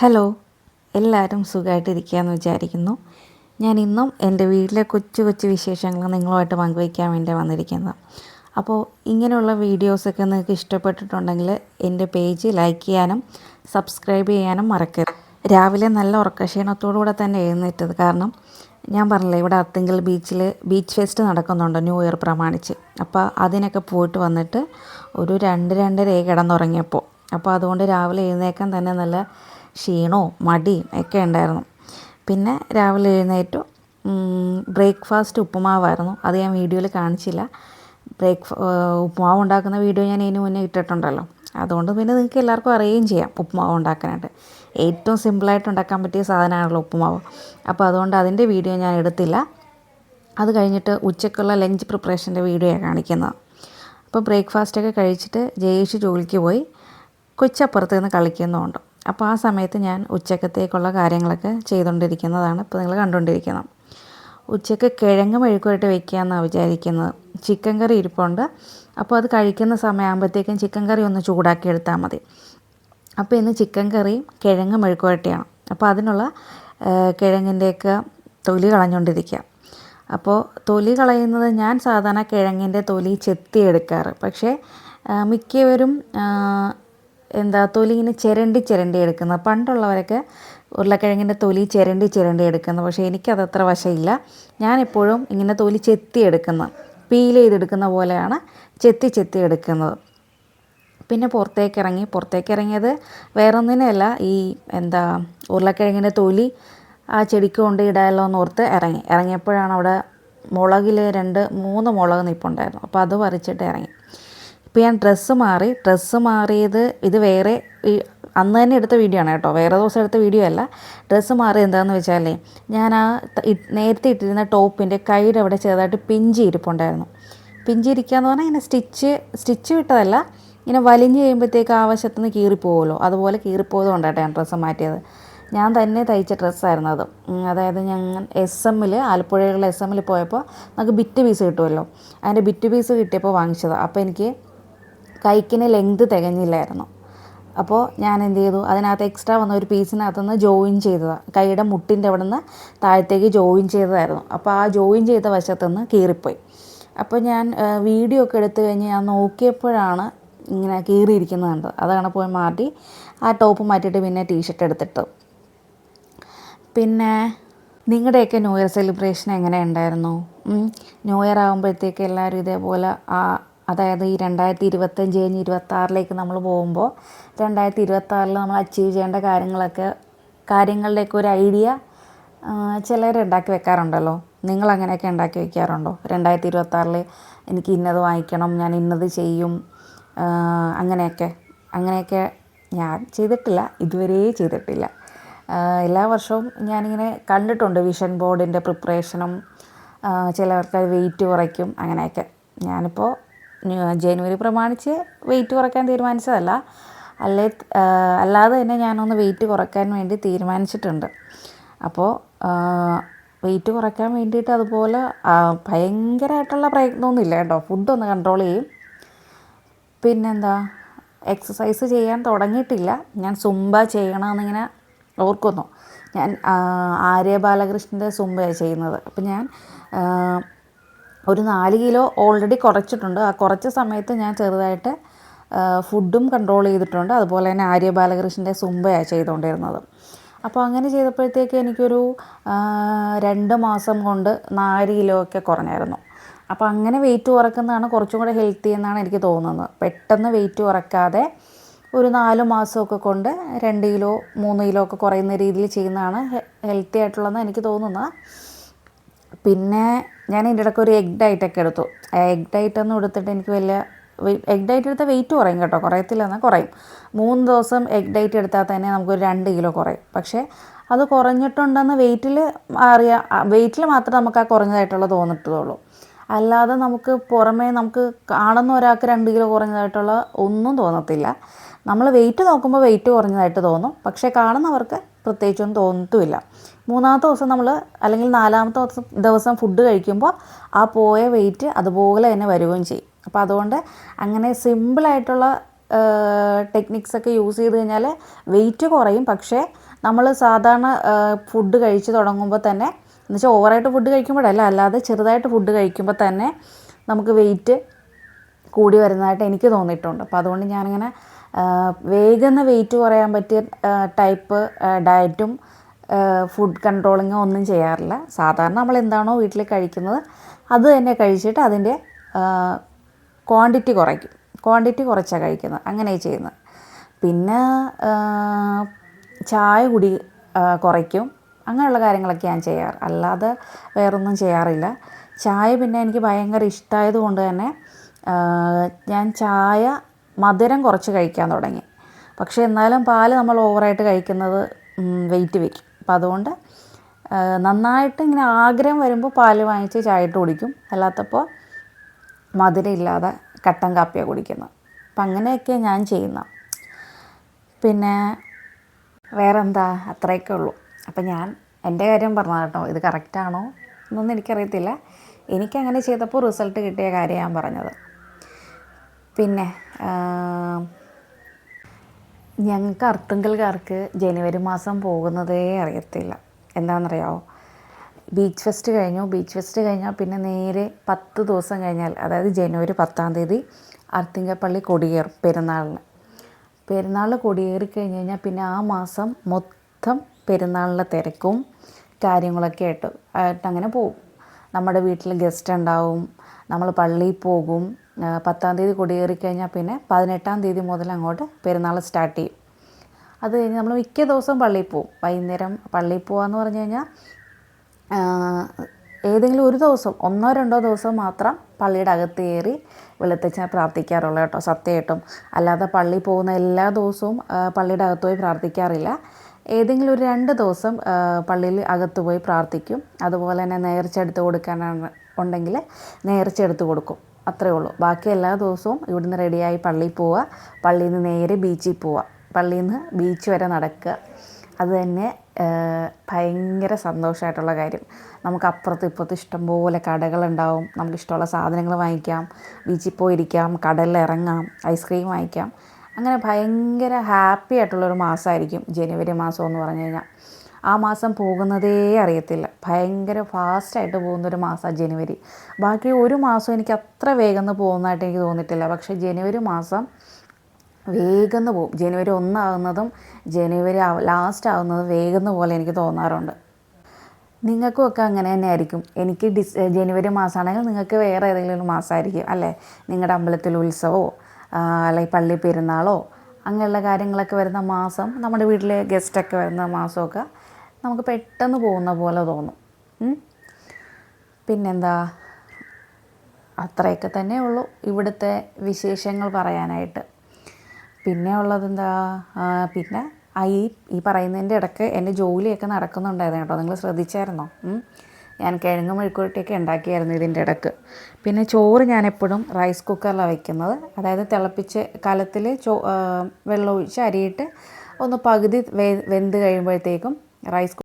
Hello എല്ലാവരും സുഖമായിട്ടിരിക്കുകയെന്ന് വിചാരിക്കുന്നു. ഞാൻ ഇന്നും എന്റെ വീട്ടിലെ കൊച്ചു കൊച്ചു വിശേഷങ്ങൾ നിങ്ങളുമായിട്ട് പങ്കുവയ്ക്കാൻ വേണ്ടി വന്നിരിക്കുന്നത് അപ്പോൾ ഇങ്ങനെയുള്ള വീഡിയോസൊക്കെ നിങ്ങൾക്ക് ഇഷ്ടപ്പെട്ടിട്ടുണ്ടെങ്കിൽ എന്റെ പേജ് ലൈക്ക് ചെയ്യാനും സബ്സ്ക്രൈബ് ചെയ്യാനും മറക്കരുത്. രാവിലെ നല്ല ഉറക്കക്ഷീണത്തോടുകൂടെ തന്നെ എഴുന്നേറ്റത് കാരണം ഞാൻ പറഞ്ഞില്ലേ ഇവിടെ അത്തിങ്കൽ ബീച്ചിൽ ബീച്ച് ഫെസ്റ്റ് നടക്കുന്നുണ്ട് ന്യൂ ഇയർ പ്രമാണിച്ച്. അപ്പോൾ അതിനൊക്കെ പോയിട്ട് വന്നിട്ട് ഒരു രണ്ട് രണ്ടര കിടന്നുറങ്ങിയപ്പോൾ. അപ്പോൾ അതുകൊണ്ട് രാവിലെ എഴുന്നേക്കാൻ തന്നെ നല്ല ക്ഷീണവും മടിയും ഒക്കെ ഉണ്ടായിരുന്നു. പിന്നെ രാവിലെ എഴുന്നേറ്റു. ബ്രേക്ക്ഫാസ്റ്റ് ഉപ്പുമാവായിരുന്നു. അത് ഞാൻ വീഡിയോയിൽ കാണിച്ചില്ല. ബ്രേക്ക് ഉപ്പുമാവ് ഉണ്ടാക്കുന്ന വീഡിയോ ഞാൻ ഇതിന് മുന്നേ ഇട്ടിട്ടുണ്ടല്ലോ. അതുകൊണ്ട് പിന്നെ നിങ്ങൾക്ക് എല്ലാവർക്കും അറിയുകയും ചെയ്യാം ഉപ്പുമാവ് ഉണ്ടാക്കാനായിട്ട്. ഏറ്റവും സിമ്പിളായിട്ട് ഉണ്ടാക്കാൻ പറ്റിയ സാധനമാണല്ലോ ഉപ്പുമാവ്. അപ്പോൾ അതുകൊണ്ട് അതിന്റെ വീഡിയോ ഞാൻ എടുത്തില്ല. അത് കഴിഞ്ഞിട്ട് ഉച്ചക്കുള്ള ലഞ്ച് പ്രിപ്പറേഷന്റെ വീഡിയോയാണ് കാണിക്കുന്നത്. അപ്പോൾ ബ്രേക്ക്ഫാസ്റ്റൊക്കെ കഴിച്ചിട്ട് ജയേഷ് ജോലിക്ക് പോയി. കൊച്ചപ്പുറത്ത് നിന്ന് കളിക്കുന്നുമുണ്ട് അപ്പോൾ ആ സമയത്ത് ഞാൻ ഉച്ചക്കത്തേക്കുള്ള കാര്യങ്ങളൊക്കെ ചെയ്തുകൊണ്ടിരിക്കുന്നതാണ് ഇപ്പോൾ നിങ്ങൾ കണ്ടുകൊണ്ടിരിക്കുന്നത്. ഉച്ചയ്ക്ക് കിഴങ്ങ് മെഴുക്കുമായിട്ട് വയ്ക്കുക എന്നാണ് വിചാരിക്കുന്നത്. ചിക്കൻ കറി ഇരിപ്പുണ്ട്. അപ്പോൾ അത് കഴിക്കുന്ന സമയമാകുമ്പോഴത്തേക്കും ചിക്കൻ കറി ഒന്ന് ചൂടാക്കി എടുത്താൽ മതി. അപ്പോൾ ഇന്ന് ചിക്കൻ കറിയും കിഴങ്ങ് മെഴുക്കുവരട്ടിയാണ്. അപ്പോൾ അതിനുള്ള കിഴങ്ങിന്റെയൊക്കെ തൊലി കളഞ്ഞുകൊണ്ടിരിക്കുക. അപ്പോൾ തൊലി കളയുന്നത് ഞാൻ സാധാരണ കിഴങ്ങിന്റെ തൊലി ചെത്തി എടുക്കാറ്. പക്ഷേ മിക്കവരും എന്താ തൊലി ഇങ്ങനെ ചിരണ്ടി ചിരണ്ടി എടുക്കുന്നത് പണ്ടുള്ളവരൊക്കെ ഉരുളക്കിഴങ്ങിന്റെ തൊലി ചിരണ്ടി ചിരണ്ടി എടുക്കുന്നത് പക്ഷേ എനിക്കത് അത്ര വശമില്ല. ഞാനെപ്പോഴും ഇങ്ങനെ തൊലി ചെത്തി എടുക്കുന്നത് പീൽ ചെയ്തെടുക്കുന്ന പോലെയാണ് ചെത്തി ചെത്തി എടുക്കുന്നത്. പിന്നെ പുറത്തേക്ക് ഇറങ്ങി പുറത്തേക്ക് ഇറങ്ങിയത് വേറൊന്നിനല്ല ഈ എന്താ ഉരുളക്കിഴങ്ങിന്റെ തൊലി ആ ചെടിക്ക് കൊണ്ട് ഇടാമല്ലോ എന്ന് ഓർത്ത് ഇറങ്ങി. ഇറങ്ങിയപ്പോഴാണ് അവിടെ മുളകിൽ രണ്ട് മൂന്ന് മുളക് നിൽപ്പുണ്ടായിരുന്നു അപ്പോൾ അത് പറിച്ചിട്ട് ഇറങ്ങി. ഇപ്പോൾ ഞാൻ ഡ്രസ്സ് മാറി ഡ്രസ്സ് മാറിയത് ഇത് വേറെ അന്ന് തന്നെ എടുത്ത വീഡിയോ ആണ് കേട്ടോ. വേറെ ദിവസം എടുത്ത വീഡിയോ അല്ല. ഡ്രസ്സ് മാറി എന്താണെന്ന് വെച്ചാലേ ഞാൻ ആ നേരത്തെ ഇട്ടിരുന്ന ടോപ്പിന്റെ കൈയുടെ അവിടെ ചെറുതായിട്ട് പിഞ്ചി ഇരിപ്പുണ്ടായിരുന്നു. പിഞ്ചി ഇരിക്കുക എന്ന് പറഞ്ഞാൽ ഇങ്ങനെ സ്റ്റിച്ച് സ്റ്റിച്ച് വിട്ടതല്ല ഇങ്ങനെ വലിഞ്ഞ് കഴിയുമ്പോഴത്തേക്ക് ആവശ്യത്തിന് കീറിപ്പോവുമല്ലോ അതുപോലെ കീറിപ്പോയത് കൊണ്ടാട്ടോ ഞാൻ ഡ്രസ്സ് മാറ്റിയത്. ഞാൻ തന്നെ തയ്ച്ച ഡ്രസ്സായിരുന്നു അത്. അതായത് ഞങ്ങൾ എസ് എമ്മിൽ ആലപ്പുഴയുള്ള എസ് എമ്മിൽ പോയപ്പോൾ നമുക്ക് ബിറ്റ് പീസ് കിട്ടുമല്ലോ അതിന്റെ ബിറ്റ് പീസ് കിട്ടിയപ്പോൾ വാങ്ങിച്ചതാണ് അപ്പോൾ എനിക്ക് കൈക്കിന് ലെങ്ത് തികഞ്ഞില്ലായിരുന്നു. അപ്പോൾ ഞാൻ എന്ത് ചെയ്തു? അതിനകത്ത് എക്സ്ട്രാ വന്ന ഒരു പീസിനകത്തുനിന്ന് ജോയിൻ ചെയ്തതാണ് കൈയുടെ മുട്ടിന്റെ അവിടെ നിന്ന് താഴത്തേക്ക് ജോയിൻ ചെയ്തതായിരുന്നു. അപ്പോൾ ആ ജോയിൻ ചെയ്ത വശത്തുനിന്ന് കീറിപ്പോയി. അപ്പോൾ ഞാൻ വീഡിയോ ഒക്കെ എടുത്തു കഴിഞ്ഞ് ഞാൻ നോക്കിയപ്പോഴാണ് ഇങ്ങനെ കീറിയിരിക്കുന്നത് കണ്ടത്. അതാണ് പോയി മാറ്റി ആ ടോപ്പ് മാറ്റിയിട്ട് പിന്നെ ടീഷർട്ട് എടുത്തിട്ട് പിന്നെ നിങ്ങളുടെയൊക്കെ ന്യൂ ഇയർ സെലിബ്രേഷൻ എങ്ങനെ ഉണ്ടായിരുന്നു? ന്യൂ ഇയർ ആകുമ്പോഴത്തേക്ക് എല്ലാവരും ഇതേപോലെ ആ അതായത് ഈ രണ്ടായിരത്തി ഇരുപത്തഞ്ച് കഴിഞ്ഞ് ഇരുപത്താറിലേക്ക് നമ്മൾ പോകുമ്പോൾ രണ്ടായിരത്തി ഇരുപത്താറിൽ നമ്മൾ അച്ചീവ് ചെയ്യേണ്ട കാര്യങ്ങളൊക്കെ കാര്യങ്ങളിലേക്ക് ഒരു ഐഡിയ ചിലർ ഉണ്ടാക്കി വെക്കാറുണ്ടല്ലോ. നിങ്ങൾ അങ്ങനെയൊക്കെ ഉണ്ടാക്കി വെക്കാറുണ്ടോ? രണ്ടായിരത്തി ഇരുപത്താറിൽ എനിക്ക് ഇന്നത് വാങ്ങിക്കണം ഞാൻ ഇന്നത് ചെയ്യും അങ്ങനെയൊക്കെ. അങ്ങനെയൊക്കെ ഞാൻ ചെയ്തിട്ടില്ല ഇതുവരെ ചെയ്തിട്ടില്ല. എല്ലാ വർഷവും ഞാനിങ്ങനെ കണ്ടിട്ടുണ്ട് വിഷൻ ബോർഡിന്റെ പ്രിപ്പറേഷനും ചിലവർക്ക് വെയിറ്റ് കുറയ്ക്കും അങ്ങനെയൊക്കെ. ഞാനിപ്പോൾ ജനുവരി പ്രമാണിച്ച് വെയിറ്റ് കുറയ്ക്കാൻ തീരുമാനിച്ചതല്ല. അല്ലേ അല്ലാതെ തന്നെ ഞാനൊന്ന് വെയിറ്റ് കുറയ്ക്കാൻ വേണ്ടി തീരുമാനിച്ചിട്ടുണ്ട്. അപ്പോൾ വെയിറ്റ് കുറയ്ക്കാൻ വേണ്ടിയിട്ട് അതുപോലെ ഭയങ്കരമായിട്ടുള്ള പ്രയത്നമൊന്നുമില്ല കേട്ടോ. ഫുഡൊന്ന് കൺട്രോൾ ചെയ്യും. പിന്നെന്താ എക്സസൈസ് ചെയ്യാൻ തുടങ്ങിയിട്ടില്ല. ഞാൻ സുംബ ചെയ്യണമെന്നിങ്ങനെ ഓർക്കുന്നു. ഞാൻ ആര്യ ബാലകൃഷ്ണന്റെ സുംബയാണ് ചെയ്യുന്നത്. അപ്പം ഞാൻ ഒരു നാല് കിലോ ഓൾറെഡി കുറച്ചിട്ടുണ്ട്. ആ കുറച്ച സമയത്ത് ഞാൻ ചെറുതായിട്ട് ഫുഡും കൺട്രോൾ ചെയ്തിട്ടുണ്ട്. അതുപോലെ തന്നെ ആര്യ ബാലകൃഷ്ണന്റെ സുംബയാണ് ചെയ്തുകൊണ്ടിരുന്നത് അപ്പോൾ അങ്ങനെ ചെയ്തപ്പോഴത്തേക്ക് എനിക്കൊരു രണ്ട് മാസം കൊണ്ട് നാല് കിലോ ഒക്കെ കുറഞ്ഞായിരുന്നു. അപ്പോൾ അങ്ങനെ വെയിറ്റ് കുറക്കുന്നതാണ് കുറച്ചും കൂടെ ഹെൽത്തി എന്നാണ് എനിക്ക് തോന്നുന്നത്. പെട്ടെന്ന് വെയിറ്റ് കുറക്കാതെ ഒരു നാല് മാസമൊക്കെ കൊണ്ട് രണ്ട് കിലോ മൂന്ന് കിലോ ഒക്കെ കുറയുന്ന രീതിയിൽ ചെയ്യുന്നതാണ് ഹെൽത്തി ആയിട്ടുള്ളതെന്ന് എനിക്ക് തോന്നുന്നത്. പിന്നെ ഞാൻ ഇതിന്റെ ഇടയ്ക്ക് ഒരു എഗ് ഡയറ്റൊക്കെ എടുത്തു. എഗ് ഡയറ്റ് ഒന്നും എടുത്തിട്ട് എനിക്ക് വലിയ എഗ് ഡയറ്റ് എടുത്താൽ വെയിറ്റ് കുറയും കേട്ടോ. കുറയത്തില്ല എന്നാൽ കുറയും. മൂന്ന് ദിവസം എഗ് ഡയറ്റ് എടുത്താൽ തന്നെ നമുക്കൊരു രണ്ട് കിലോ കുറയും. പക്ഷേ അത് കുറഞ്ഞിട്ടുണ്ടെന്ന് വെയിറ്റിൽ അറിയാം വെയിറ്റിൽ മാത്രമേ നമുക്ക് ആ കുറഞ്ഞതായിട്ടുള്ള തോന്നിട്ടുള്ളൂ അല്ലാതെ നമുക്ക് പുറമേ നമുക്ക് കാണുന്ന ഒരാൾക്ക് രണ്ട് കിലോ കുറഞ്ഞതായിട്ടുള്ള ഒന്നും തോന്നത്തില്ല. നമ്മൾ വെയിറ്റ് നോക്കുമ്പോൾ വെയിറ്റ് കുറഞ്ഞതായിട്ട് തോന്നും. പക്ഷേ കാണുന്നവർക്ക് പ്രത്യേകിച്ചൊന്നും തോന്നത്തുമില്ല. മൂന്നാമത്തെ ദിവസം നമ്മൾ അല്ലെങ്കിൽ നാലാമത്തെ ദിവസം ഫുഡ് കഴിക്കുമ്പോൾ ആ പോയ വെയിറ്റ് അതുപോലെ തന്നെ വരികയും ചെയ്യും. അപ്പോൾ അതുകൊണ്ട് അങ്ങനെ സിമ്പിളായിട്ടുള്ള ടെക്നിക്സ് ഒക്കെ യൂസ് ചെയ്ത് കഴിഞ്ഞാൽ വെയിറ്റ് കുറയും. പക്ഷേ നമ്മൾ സാധാരണ ഫുഡ് കഴിച്ച് തുടങ്ങുമ്പോൾ തന്നെ എന്നുവെച്ചാൽ ഓവറായിട്ട് ഫുഡ് കഴിക്കുമ്പോഴല്ല അല്ലാതെ ചെറുതായിട്ട് ഫുഡ് കഴിക്കുമ്പോൾ തന്നെ നമുക്ക് വെയിറ്റ് കൂടി വരുന്നതായിട്ട് എനിക്ക് തോന്നിയിട്ടുണ്ട്. അപ്പോൾ അതുകൊണ്ട് ഞാനിങ്ങനെ വേഗം വെയിറ്റ് കുറയാൻ പറ്റിയ ടൈപ്പ് ഡയറ്റും ഫുഡ് കൺട്രോളിങ്ങോ ഒന്നും ചെയ്യാറില്ല. സാധാരണ നമ്മൾ എന്താണോ വീട്ടിൽ കഴിക്കുന്നത് അത് തന്നെ കഴിച്ചിട്ട് അതിന്റെ ക്വാണ്ടിറ്റി കുറയ്ക്കും. ക്വാണ്ടിറ്റി കുറച്ചാണ് കഴിക്കുന്നത്. അങ്ങനെ ചെയ്യുന്നത്. പിന്നെ ചായ കുടി കുറയ്ക്കും. അങ്ങനെയുള്ള കാര്യങ്ങളൊക്കെ ഞാൻ ചെയ്യാറ്. അല്ലാതെ വേറൊന്നും ചെയ്യാറില്ല. ചായ പിന്നെ എനിക്ക് ഭയങ്കര ഇഷ്ടമായത് കൊണ്ട് തന്നെ ഞാൻ ചായ മധുരം കുറച്ച് കഴിക്കാൻ തുടങ്ങി. പക്ഷേ എന്നാലും പാൽ നമ്മൾ ഓവറായിട്ട് കഴിക്കുന്നത് വെയിറ്റ് വയ്ക്കും അപ്പം അതുകൊണ്ട് നന്നായിട്ട് ഇങ്ങനെ ആഗ്രഹം വരുമ്പോൾ പാൽ വാങ്ങിച്ച് ചായ ഇട്ട് കുടിക്കും. അല്ലാത്തപ്പോൾ മധുരം ഇല്ലാതെ കട്ടൻ കാപ്പിയാണ് കുടിക്കുന്നത്. അപ്പം അങ്ങനെയൊക്കെയാണ് ഞാൻ ചെയ്യുന്നത് പിന്നെ വേറെന്താ? അത്രയൊക്കെ ഉള്ളൂ. അപ്പം ഞാൻ എന്റെ കാര്യം പറഞ്ഞത് കേട്ടോ. ഇത് കറക്റ്റാണോ എന്നൊന്നും എനിക്കറിയത്തില്ല. എനിക്കങ്ങനെ ചെയ്തപ്പോൾ റിസൾട്ട് കിട്ടിയ കാര്യം ഞാൻ പറഞ്ഞത്. പിന്നെ ഞങ്ങൾക്ക് അർത്തുങ്കൽക്കാർക്ക് ജനുവരി മാസം പോകുന്നതേ അറിയത്തില്ല. എന്താണെന്നറിയാമോ ബീച്ച് ഫെസ്റ്റ് കഴിഞ്ഞു. ബീച്ച് ഫെസ്റ്റ് കഴിഞ്ഞാൽ പിന്നെ നേരെ പത്ത് ദിവസം കഴിഞ്ഞാൽ അതായത് ജനുവരി പത്താം തീയതി അർത്തിങ്കപ്പള്ളി കൊടിയേറും പെരുന്നാളിന്. പെരുന്നാൾ കൊടിയേറി കഴിഞ്ഞ് കഴിഞ്ഞാൽ പിന്നെ ആ മാസം മൊത്തം പെരുന്നാളിന്റെ തിരക്കും കാര്യങ്ങളൊക്കെ ആയിട്ട് ആയിട്ട് അങ്ങനെ പോകും. നമ്മുടെ വീട്ടിൽ ഗസ്റ്റ് ഉണ്ടാവും. നമ്മൾ പള്ളിയിൽ പോകും. പത്താം തീയതി കൊടിയേറി കഴിഞ്ഞാൽ പിന്നെ പതിനെട്ടാം തീയതി മുതൽ അങ്ങോട്ട് പെരുന്നാൾ സ്റ്റാർട്ട് ചെയ്യും. അത് കഴിഞ്ഞ് നമ്മൾ മിക്ക ദിവസവും പള്ളിയിൽ പോവും. വൈകുന്നേരം പള്ളിയിൽ പോവാന്ന് പറഞ്ഞു കഴിഞ്ഞാൽ ഏതെങ്കിലും ഒരു ദിവസം ഒന്നോ രണ്ടോ ദിവസം മാത്രം പള്ളിയുടെ അകത്ത് കയറി വെളുത്തച്ഛനെ പ്രാർത്ഥിക്കാറുള്ളൂ കേട്ടോ സത്യമായിട്ടും. അല്ലാതെ പള്ളി പോകുന്ന എല്ലാ ദിവസവും പള്ളിയുടെ അകത്ത് പോയി പ്രാർത്ഥിക്കാറില്ല. ഏതെങ്കിലും ഒരു രണ്ട് ദിവസം പള്ളിയിൽ അകത്ത് പോയി പ്രാർത്ഥിക്കും. അതുപോലെ തന്നെ നേർച്ച എടുത്ത് കൊടുക്കാനാണ് ഉണ്ടെങ്കിൽ നേർച്ച എടുത്ത് കൊടുക്കും. അത്രേ ഉള്ളൂ. ബാക്കി എല്ലാ ദിവസവും ഇവിടുന്ന് റെഡിയായി പള്ളിയിൽ പോവുക. പള്ളിയിൽ നിന്ന് നേരെ ബീച്ചിൽ പോവുക. പള്ളിയിൽ നിന്ന് ബീച്ച് വരെ നടക്കുക. അത് തന്നെ ഭയങ്കര സന്തോഷമായിട്ടുള്ള കാര്യം. നമുക്ക് അപ്പുറത്ത് ഇപ്പുറത്ത് ഇഷ്ടംപോലെ കടകളുണ്ടാവും നമുക്ക് ഇഷ്ടമുള്ള സാധനങ്ങൾ വാങ്ങിക്കാം. ബീച്ചിൽ പോയിരിക്കാം കടലിൽ ഇറങ്ങാം ഐസ്ക്രീം വാങ്ങിക്കാം. അങ്ങനെ ഭയങ്കര ഹാപ്പി ആയിട്ടുള്ളൊരു മാസമായിരിക്കും. ജനുവരി മാസം എന്ന് പറഞ്ഞു കഴിഞ്ഞാൽ. ആ മാസം പോകുന്നതേ അറിയത്തില്ല. ഭയങ്കര ഫാസ്റ്റായിട്ട് പോകുന്നൊരു മാസമാണ് ജനുവരി. ബാക്കി ഒരു മാസം എനിക്ക് അത്ര വേഗം പോകുന്നതായിട്ട് എനിക്ക് തോന്നിയിട്ടില്ല. പക്ഷേ ജനുവരി മാസം വേഗം പോകും. ജനുവരി ഒന്നാകുന്നതും ജനുവരി ലാസ്റ്റ് ആകുന്നതും വേഗം പോലെ എനിക്ക് തോന്നാറുണ്ട്. നിങ്ങൾക്കും ഒക്കെ അങ്ങനെ തന്നെ ആയിരിക്കും. എനിക്ക് ഡിസ് ജനുവരി മാസമാണെങ്കിൽ നിങ്ങൾക്ക് വേറെ ഏതെങ്കിലും മാസമായിരിക്കും അല്ലേ? നിങ്ങളുടെ അമ്പലത്തിൽ ഉത്സവമോ അല്ലെങ്കിൽ പള്ളി പെരുന്നാളോ അങ്ങനെയുള്ള കാര്യങ്ങളൊക്കെ വരുന്ന മാസം നമ്മുടെ വീട്ടിലെ ഗസ്റ്റൊക്കെ വരുന്ന മാസമൊക്കെ നമുക്ക് പെട്ടെന്ന് പോകുന്ന പോലെ തോന്നും. പിന്നെന്താ? അത്രയൊക്കെ തന്നെ ഉള്ളൂ ഇവിടുത്തെ വിശേഷങ്ങൾ പറയാനായിട്ട്. പിന്നെ ഉള്ളത് എന്താ പിന്നെ ഈ ഈ പറയുന്നതിന്റെ ഇടയ്ക്ക് എന്റെ ജോലിയൊക്കെ നടക്കുന്നുണ്ടായിരുന്നു കേട്ടോ. നിങ്ങൾ ശ്രദ്ധിച്ചായിരുന്നോ? ഞാൻ കിഴങ്ങ് മെഴുക്കുരുട്ടിയൊക്കെ ഉണ്ടാക്കിയായിരുന്നു ഇതിന്റെ ഇടയ്ക്ക്. പിന്നെ ചോറ് ഞാൻ എപ്പോഴും റൈസ് കുക്കറിലാണ് വയ്ക്കുന്നത് അതായത് തിളപ്പിച്ച് കലത്തിൽ ചോ വെള്ളമൊഴിച്ച് അരിയിട്ട് ഒന്ന് പകുതി വെ വെന്ത് കഴിയുമ്പോഴത്തേക്കും റൈസ്